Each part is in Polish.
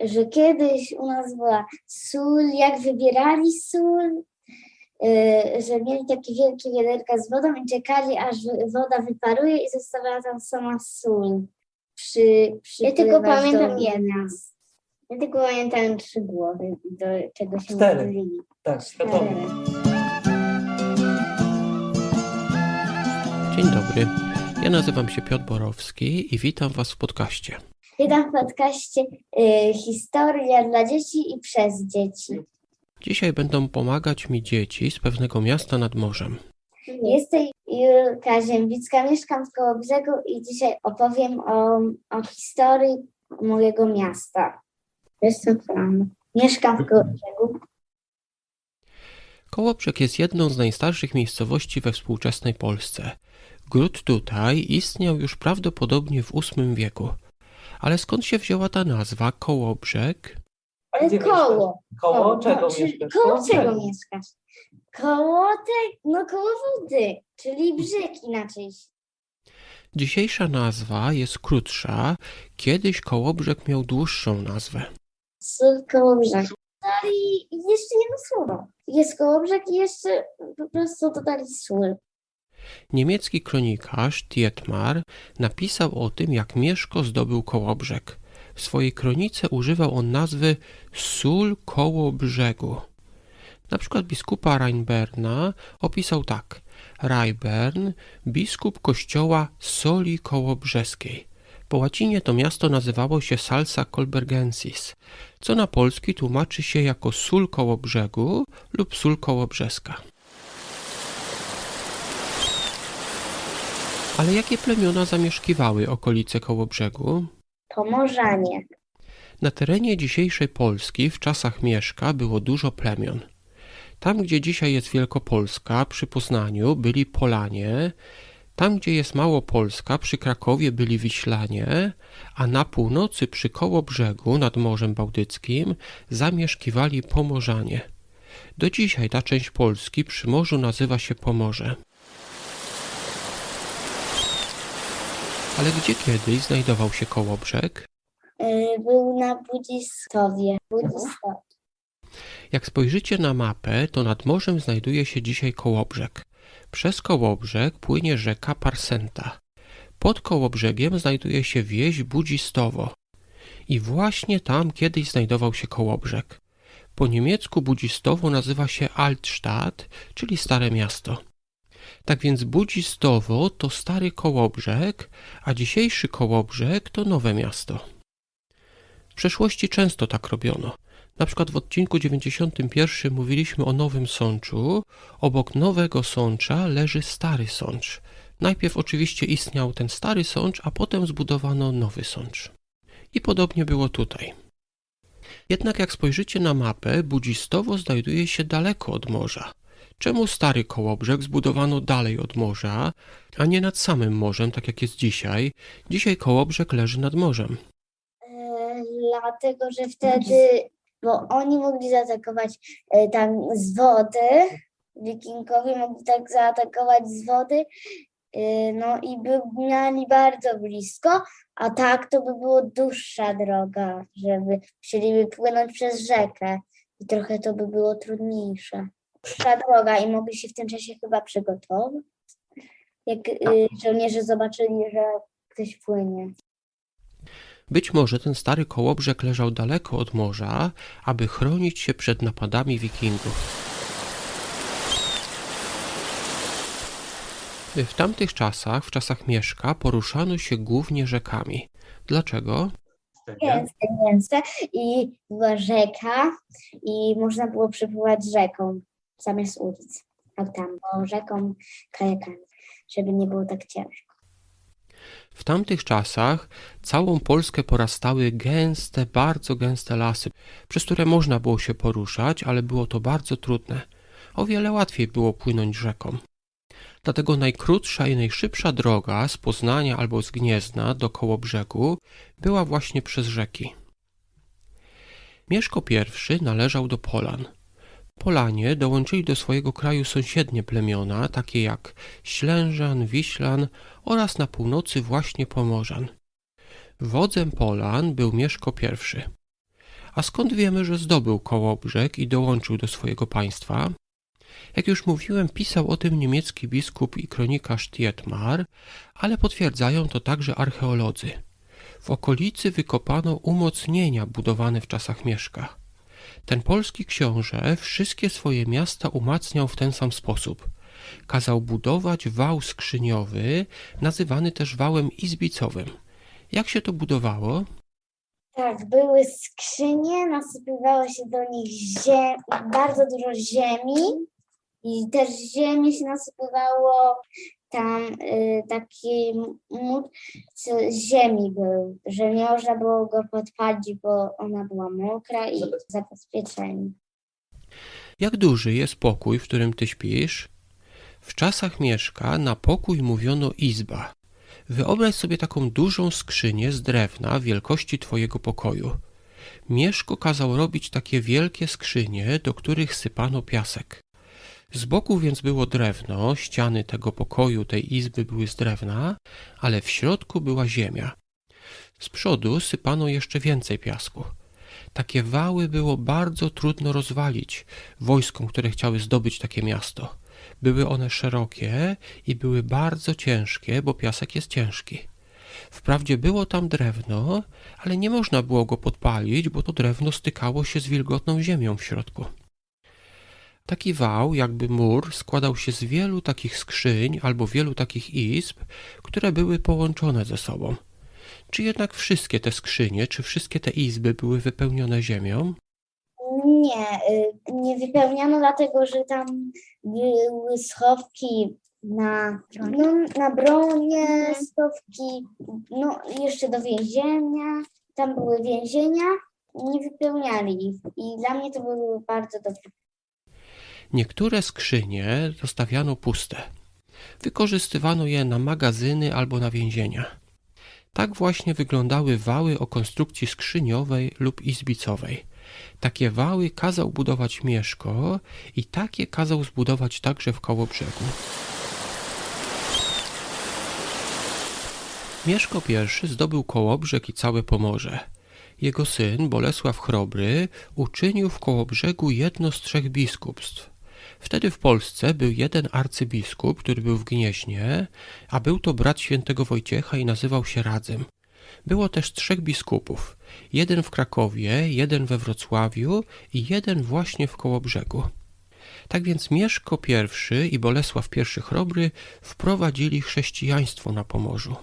że kiedyś u nas była sól, jak wybierali sól, y, że mieli takie wielkie wiaderka z wodą i czekali, aż woda wyparuje i zostawała tam sama sól. Przy, Ja tylko pamiętam miast. Ja tylko pamiętam trzy głowy, do czego się Cztery. modlili. Tak, świadomie. Dzień dobry. Ja nazywam się Piotr Borowski i witam Was w podcaście. Witam w podcaście y, Historia dla dzieci i przez dzieci. Dzisiaj będą pomagać mi dzieci z pewnego miasta nad morzem. Jestem Julka Ziębicka, mieszkam w Kołobrzegu i dzisiaj opowiem o, o historii mojego miasta. Jestem Fran. Mieszkam w Kołobrzegu. Kołobrzeg jest jedną z najstarszych miejscowości we współczesnej Polsce. Gród tutaj istniał już prawdopodobnie w VIII wieku. Ale skąd się wzięła ta nazwa Kołobrzeg? Ale Gdzie koło. Koło czego no, czyli mieszkasz? Koło Koło czego mieszkasz? Koło te, no koło wody, czyli brzeg inaczej. Dzisiejsza nazwa jest krótsza, kiedyś Kołobrzeg miał dłuższą nazwę. Sól Kołobrzeg. Dodali jeszcze jedno słowo. Jest Kołobrzeg i jeszcze po prostu dodali sól. Niemiecki kronikarz Tietmar napisał o tym, jak Mieszko zdobył Kołobrzeg. W swojej kronice używał on nazwy Sól koło brzegu. Na przykład biskupa Rheinberna opisał tak. Rheinbern, biskup kościoła Soli Kołobrzeskiej. Po łacinie to miasto nazywało się Salsa Colbergensis, co na polski tłumaczy się jako sól koło brzegu lub sól kołobrzeska. Ale jakie plemiona zamieszkiwały okolice Kołobrzegu? Pomorzanie. Na terenie dzisiejszej Polski w czasach Mieszka było dużo plemion. Tam, gdzie dzisiaj jest Wielkopolska, przy Poznaniu byli Polanie, tam, gdzie jest Małopolska, przy Krakowie byli Wiślanie, a na północy przy Kołobrzegu nad Morzem Bałtyckim zamieszkiwali Pomorzanie. Do dzisiaj ta część Polski przy morzu nazywa się Pomorze. Ale gdzie kiedyś znajdował się Kołobrzeg? Y, Był na Budzistowie. Budzistow. Jak spojrzycie na mapę, to nad morzem znajduje się dzisiaj Kołobrzeg. Przez Kołobrzeg płynie rzeka Parsenta. Pod Kołobrzegiem znajduje się wieś Budzistowo. I właśnie tam kiedyś znajdował się Kołobrzeg. Po niemiecku Budzistowo nazywa się Altstadt, czyli Stare Miasto. Tak więc Budzistowo to stary Kołobrzeg, a dzisiejszy Kołobrzeg to nowe miasto. W przeszłości często tak robiono. Na przykład w odcinku 91 mówiliśmy o Nowym Sączu. Obok Nowego Sącza leży Stary Sącz. Najpierw oczywiście istniał ten Stary Sącz, a potem zbudowano Nowy Sącz. I podobnie było tutaj. Jednak jak spojrzycie na mapę, Budzistowo znajduje się daleko od morza. Czemu stary Kołobrzeg zbudowano dalej od morza, a nie nad samym morzem, tak jak jest dzisiaj? Dzisiaj Kołobrzeg leży nad morzem. E, Dlatego, że wtedy, bo oni mogli zaatakować e, tam z wody, wikingowie mogli tak zaatakować z wody, e, no i by mieli bardzo blisko, a tak to by było dłuższa droga, żeby musieliby płynąć przez rzekę i trochę to by było trudniejsze. Dłuższa droga i mogli się w tym czasie chyba przygotować, jak e, żołnierze zobaczyli, że ktoś płynie. Być może ten stary kołobrzeg leżał daleko od morza, aby chronić się przed napadami wikingów. W tamtych czasach, w czasach Mieszka, poruszano się głównie rzekami. Dlaczego? Gęste, gęste i była rzeka i można było przepływać rzeką zamiast ulic autami, rzeką kajakami, żeby nie było tak ciężko. W tamtych czasach całą Polskę porastały gęste, bardzo gęste lasy, przez które można było się poruszać, ale było to bardzo trudne. O wiele łatwiej było płynąć rzeką. Dlatego najkrótsza i najszybsza droga z Poznania albo z Gniezna do Kołobrzegu była właśnie przez rzeki. Mieszko I należał do Polan. Polanie dołączyli do swojego kraju sąsiednie plemiona, takie jak Ślężan, Wiślan oraz na północy właśnie Pomorzan. Wodzem Polan był Mieszko I. A skąd wiemy, że zdobył Kołobrzeg i dołączył do swojego państwa? Jak już mówiłem, pisał o tym niemiecki biskup i kronikarz Tietmar, ale potwierdzają to także archeolodzy. W okolicy wykopano umocnienia budowane w czasach Mieszka. Ten polski książę wszystkie swoje miasta umacniał w ten sam sposób. Kazał budować wał skrzyniowy, nazywany też wałem izbicowym. Jak się to budowało? Tak, były skrzynie, nasypywało się do nich ziem, bardzo dużo ziemi i też ziemię się nasypywało tam y, taki mur z ziemi był, że nie można było go podpalić, bo ona była mokra i zabezpieczenie. Jak duży jest pokój, w którym ty śpisz? W czasach Mieszka na pokój mówiono izba. Wyobraź sobie taką dużą skrzynię z drewna wielkości twojego pokoju. Mieszko kazał robić takie wielkie skrzynie, do których sypano piasek. Z boku więc było drewno, ściany tego pokoju, tej izby były z drewna, ale w środku była ziemia. Z przodu sypano jeszcze więcej piasku. Takie wały było bardzo trudno rozwalić wojskom, które chciały zdobyć takie miasto. Były one szerokie i były bardzo ciężkie, bo piasek jest ciężki. Wprawdzie było tam drewno, ale nie można było go podpalić, bo to drewno stykało się z wilgotną ziemią w środku. Taki wał, jakby mur, składał się z wielu takich skrzyń albo wielu takich izb, które były połączone ze sobą. Czy jednak wszystkie te skrzynie, czy wszystkie te izby były wypełnione ziemią? Nie, y, nie wypełniano dlatego, że tam były schowki na, no, na bronie, schowki, no jeszcze do więzienia, tam były więzienia, nie wypełniali ich i dla mnie to były bardzo dobre. Niektóre skrzynie zostawiano puste. Wykorzystywano je na magazyny albo na więzienia. Tak właśnie wyglądały wały o konstrukcji skrzyniowej lub izbicowej. Takie wały kazał budować Mieszko i takie kazał zbudować także w Kołobrzegu. Mieszko I zdobył Kołobrzeg i całe Pomorze. Jego syn, Bolesław Chrobry, uczynił w Kołobrzegu jedno z trzech biskupstw. Wtedy w Polsce był jeden arcybiskup, który był w Gnieźnie, a był to brat świętego Wojciecha i nazywał się Radzym. Było też trzech biskupów, jeden w Krakowie, jeden we Wrocławiu i jeden właśnie w Kołobrzegu. Tak więc Mieszko I i Bolesław I Chrobry wprowadzili chrześcijaństwo na Pomorzu.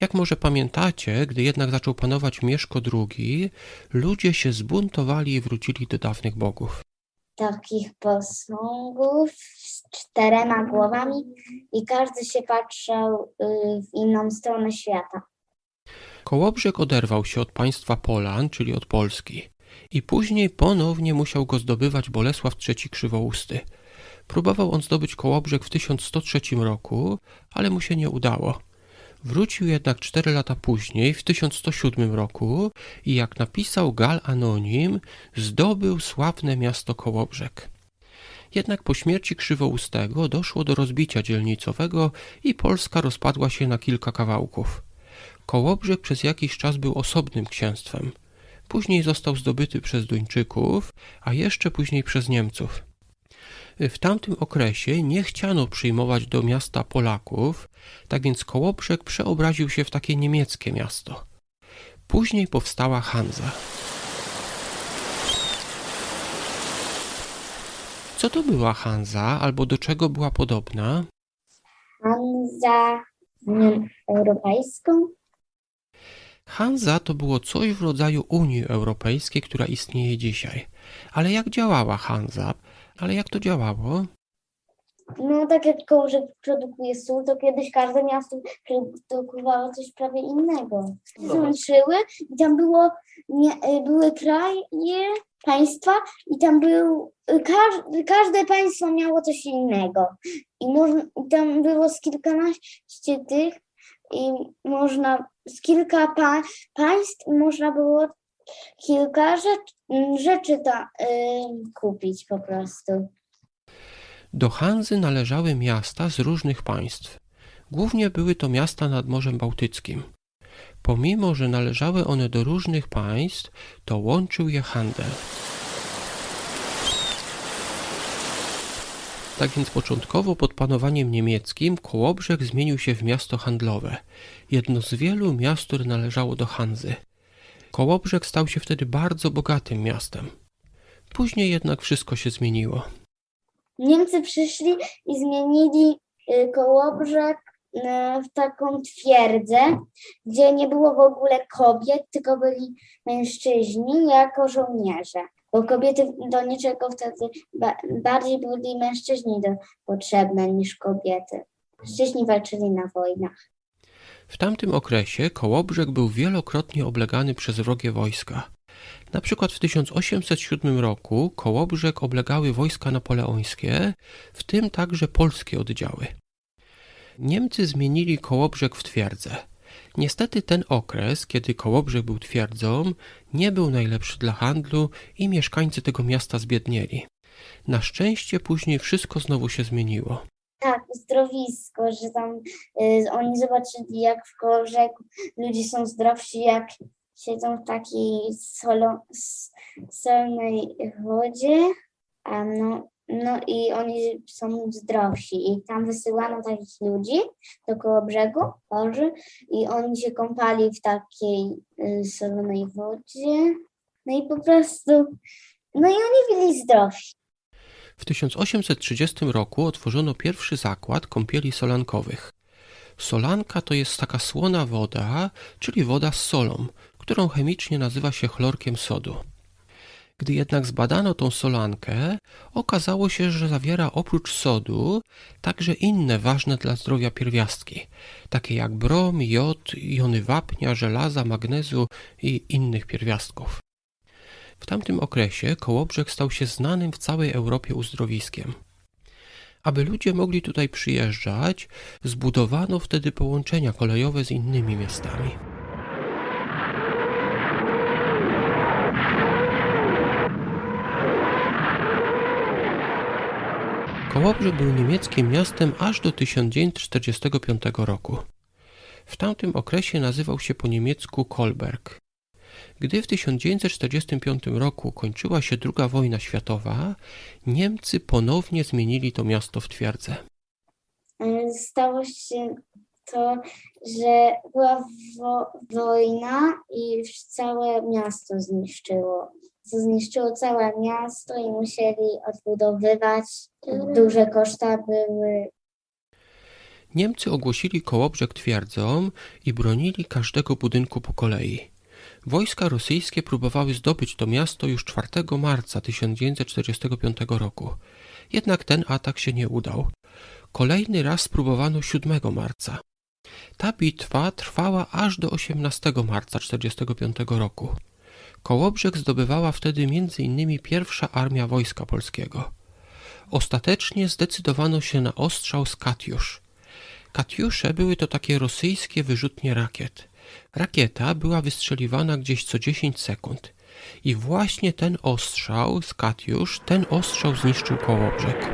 Jak może pamiętacie, gdy jednak zaczął panować Mieszko II, ludzie się zbuntowali i wrócili do dawnych bogów. Takich posągów z czterema głowami i każdy się patrzał y, w inną stronę świata. Kołobrzeg oderwał się od państwa Polan, czyli od Polski, i później ponownie musiał go zdobywać Bolesław III Krzywousty. Próbował on zdobyć Kołobrzeg w 1103 roku, ale mu się nie udało. Wrócił jednak cztery lata później, w 1107 roku i jak napisał Gal Anonim, zdobył sławne miasto Kołobrzeg. Jednak po śmierci Krzywoustego doszło do rozbicia dzielnicowego i Polska rozpadła się na kilka kawałków. Kołobrzeg przez jakiś czas był osobnym księstwem. Później został zdobyty przez Duńczyków, a jeszcze później przez Niemców. W tamtym okresie nie chciano przyjmować do miasta Polaków, tak więc Kołobrzeg przeobraził się w takie niemieckie miasto. Później powstała Hanza. Co to była Hanza, albo do czego była podobna? Hanza Unią Europejską. Hanza to było coś w rodzaju Unii Europejskiej, która istnieje dzisiaj. Ale jak działała Hanza? Ale jak to działało? No tak jak Kołobrzeg produkuje sól, to kiedyś każde miasto produkowało coś prawie innego. Złączyły i tam było, nie, y, były kraje, państwa i tam był, y, każ, każde państwo miało coś innego. I można, i tam było z kilkanaście tych i można, z kilka pa, państw można było kilka rzecz, rzeczy ta, y, kupić po prostu. Do Hanzy należały miasta z różnych państw. Głównie były to miasta nad Morzem Bałtyckim. Pomimo, że należały one do różnych państw, to łączył je handel. Tak więc początkowo pod panowaniem niemieckim Kołobrzeg zmienił się w miasto handlowe, jedno z wielu miast, które należało do Hanzy. Kołobrzeg stał się wtedy bardzo bogatym miastem. Później jednak wszystko się zmieniło. Niemcy przyszli i zmienili y, Kołobrzeg y, w taką twierdzę, gdzie nie było w ogóle kobiet, tylko byli mężczyźni jako żołnierze. Bo kobiety do niczego wtedy ba- bardziej byli mężczyźni do, potrzebne niż kobiety. Mężczyźni walczyli na wojnach. W tamtym okresie Kołobrzeg był wielokrotnie oblegany przez wrogie wojska. Na przykład w 1807 roku Kołobrzeg oblegały wojska napoleońskie, w tym także polskie oddziały. Niemcy zmienili Kołobrzeg w twierdzę. Niestety ten okres, kiedy Kołobrzeg był twierdzą, nie był najlepszy dla handlu i mieszkańcy tego miasta zbiednieli. Na szczęście później wszystko znowu się zmieniło. Uzdrowisko, że tam y, oni zobaczyli, jak w Kołobrzegu ludzie są zdrowsi, jak siedzą w takiej solo, solnej wodzie, a no, no i oni są zdrowsi. I tam wysyłano takich ludzi do Kołobrzegu, chorzy, i oni się kąpali w takiej y, solonej wodzie. No i po prostu, no i oni byli zdrowi. W 1830 roku otworzono pierwszy zakład kąpieli solankowych. Solanka to jest taka słona woda, czyli woda z solą, którą chemicznie nazywa się chlorkiem sodu. Gdy jednak zbadano tą solankę, okazało się, że zawiera oprócz sodu także inne ważne dla zdrowia pierwiastki, takie jak brom, jod, jony wapnia, żelaza, magnezu i innych pierwiastków. W tamtym okresie Kołobrzeg stał się znanym w całej Europie uzdrowiskiem. Aby ludzie mogli tutaj przyjeżdżać, zbudowano wtedy połączenia kolejowe z innymi miastami. Kołobrzeg był niemieckim miastem aż do 1945 roku. W tamtym okresie nazywał się po niemiecku Kolberg. Gdy w 1945 roku kończyła się II wojna światowa, Niemcy ponownie zmienili to miasto w twierdzę. Y, stało się to, że była wo- wojna i całe miasto zniszczyło. To zniszczyło całe miasto i musieli odbudowywać. Duże koszta były. Niemcy ogłosili Kołobrzeg twierdzą i bronili każdego budynku po kolei. Wojska rosyjskie próbowały zdobyć to miasto już 4 marca 1945 roku. Jednak ten atak się nie udał. Kolejny raz spróbowano 7 marca. Ta bitwa trwała aż do 18 marca 1945 roku. Kołobrzeg zdobywała wtedy m.in. pierwsza armia Wojska Polskiego. Ostatecznie zdecydowano się na ostrzał z Katiusz. Katiusze były to takie rosyjskie wyrzutnie rakiet. Rakieta była wystrzeliwana gdzieś co 10 sekund. I właśnie ten ostrzał z Katiusz, ten ostrzał zniszczył Kołobrzeg.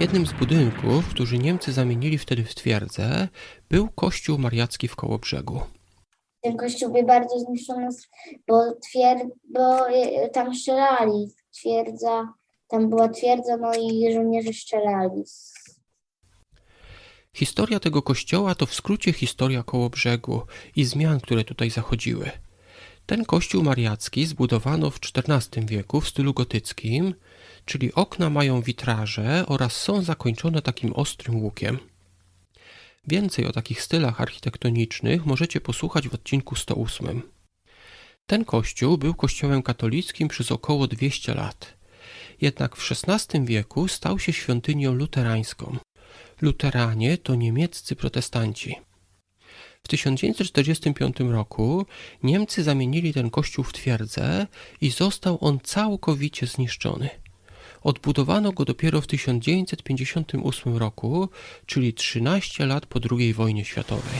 Jednym z budynków, który Niemcy zamienili wtedy w twierdzę, był kościół mariacki w Kołobrzegu. Ten kościół był bardzo zniszczony, bo, twier, bo y, tam strzelali. Twierdza, tam była twierdza, no i żołnierze strzelali. Historia tego kościoła to w skrócie historia Kołobrzegu i zmian, które tutaj zachodziły. Ten kościół mariacki zbudowano w XIV wieku w stylu gotyckim, czyli okna mają witraże oraz są zakończone takim ostrym łukiem. Więcej o takich stylach architektonicznych możecie posłuchać w odcinku 108. Ten kościół był kościołem katolickim przez około 200 lat. Jednak w XVI wieku stał się świątynią luterańską. Luteranie to niemieccy protestanci. W 1945 roku Niemcy zamienili ten kościół w twierdzę i został on całkowicie zniszczony. Odbudowano go dopiero w 1958 roku, czyli 13 lat po II wojnie światowej.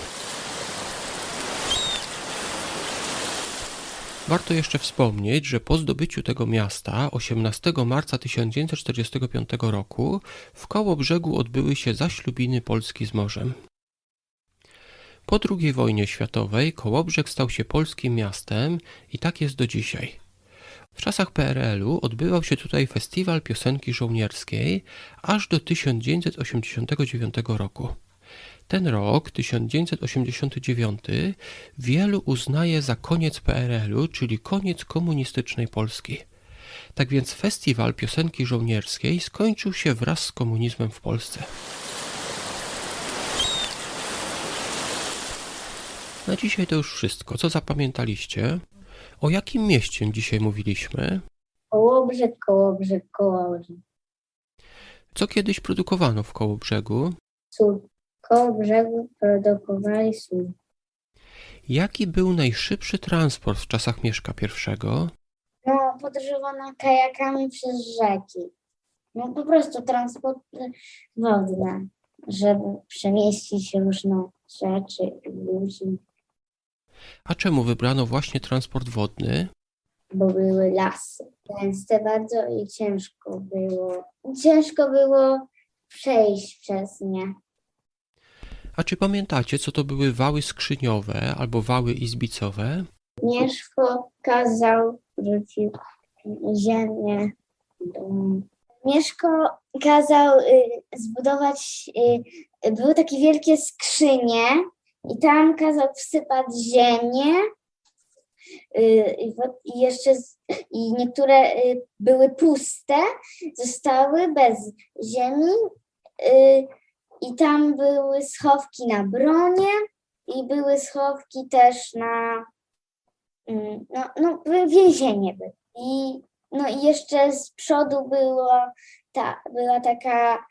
Warto jeszcze wspomnieć, że po zdobyciu tego miasta 18 marca 1945 roku w Kołobrzegu odbyły się zaślubiny Polski z morzem. Po II wojnie światowej Kołobrzeg stał się polskim miastem i tak jest do dzisiaj. W czasach PRL-u odbywał się tutaj festiwal piosenki żołnierskiej aż do 1989 roku. Ten rok, 1989, wielu uznaje za koniec PRL-u, czyli koniec komunistycznej Polski. Tak więc festiwal piosenki żołnierskiej skończył się wraz z komunizmem w Polsce. Na dzisiaj to już wszystko. Co zapamiętaliście? O jakim mieście dzisiaj mówiliśmy? Kołobrzeg, kołobrzeg, kołobrzeg. Co kiedyś produkowano w Kołobrzegu? Sól. Koło brzegu produkowali sól. Jaki był najszybszy transport w czasach Mieszka I? No, podróżowano kajakami przez rzeki. No po prostu transport wodny, żeby przemieścić różne rzeczy i ludzi, A czemu wybrano właśnie transport wodny? bo były lasy. Gęste bardzo i ciężko było. Ciężko było przejść przez nie. A czy pamiętacie, co to były wały skrzyniowe albo wały izbicowe? Mieszko kazał rzucić ziemię. Mieszko kazał y, zbudować, y, były takie wielkie skrzynie i tam kazał wsypać ziemię y, i jeszcze i niektóre były puste, zostały bez ziemi i tam były schowki na bronie i były schowki też na Mm, no, no więzienie by. I, no i jeszcze z przodu było ta, była taka,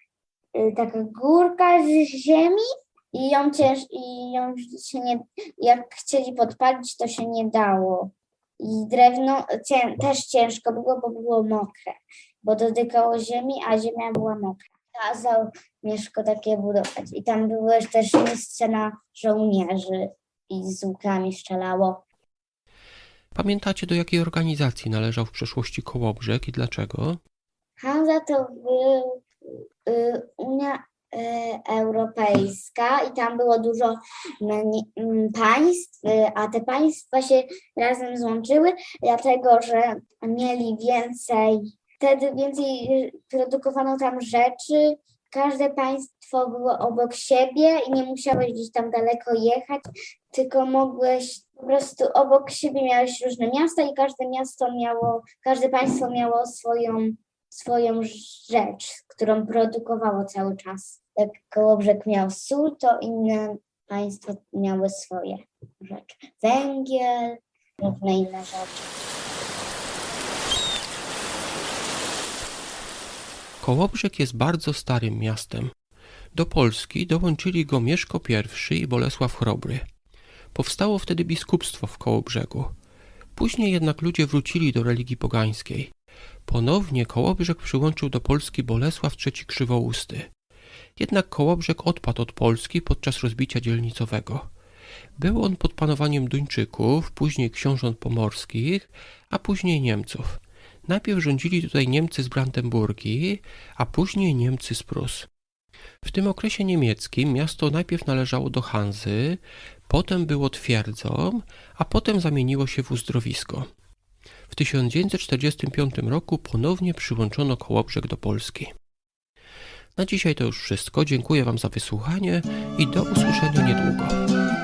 y, taka górka z ziemi i ją, cięż, i ją się nie, jak chcieli podpalić, to się nie dało. I drewno cię, też ciężko było, bo było mokre, bo dotykało ziemi, a ziemia była mokra. Kazał Mieszko takie budować. I tam były też miejsce na żołnierzy i z łukami strzelało. Pamiętacie, do jakiej organizacji należał w przeszłości Kołobrzeg i dlaczego? Hanza to był y, Unia y, Europejska i tam było dużo m, państw, y, a te państwa się razem złączyły, dlatego że mieli więcej, wtedy więcej produkowano tam rzeczy. Każde państwo było obok siebie i nie musiałeś gdzieś tam daleko jechać, tylko mogłeś po prostu obok siebie miałeś różne miasta i każde miasto miało, każde państwo miało swoją swoją rzecz, którą produkowało cały czas. Jak Kołobrzeg miał sól, to inne państwa miały swoje rzeczy. Węgiel, różne inne rzeczy. Kołobrzeg jest bardzo starym miastem. Do Polski dołączyli go Mieszko I i Bolesław Chrobry. Powstało wtedy biskupstwo w Kołobrzegu. Później jednak ludzie wrócili do religii pogańskiej. Ponownie Kołobrzeg przyłączył do Polski Bolesław III Krzywousty. Jednak Kołobrzeg odpadł od Polski podczas rozbicia dzielnicowego. Był on pod panowaniem Duńczyków, później książąt pomorskich, a później Niemców. Najpierw rządzili tutaj Niemcy z Brandenburgii, a później Niemcy z Prus. W tym okresie niemieckim miasto najpierw należało do Hanzy, potem było twierdzą, a potem zamieniło się w uzdrowisko. W 1945 roku ponownie przyłączono Kołobrzeg do Polski. Na dzisiaj to już wszystko. Dziękuję Wam za wysłuchanie i do usłyszenia niedługo.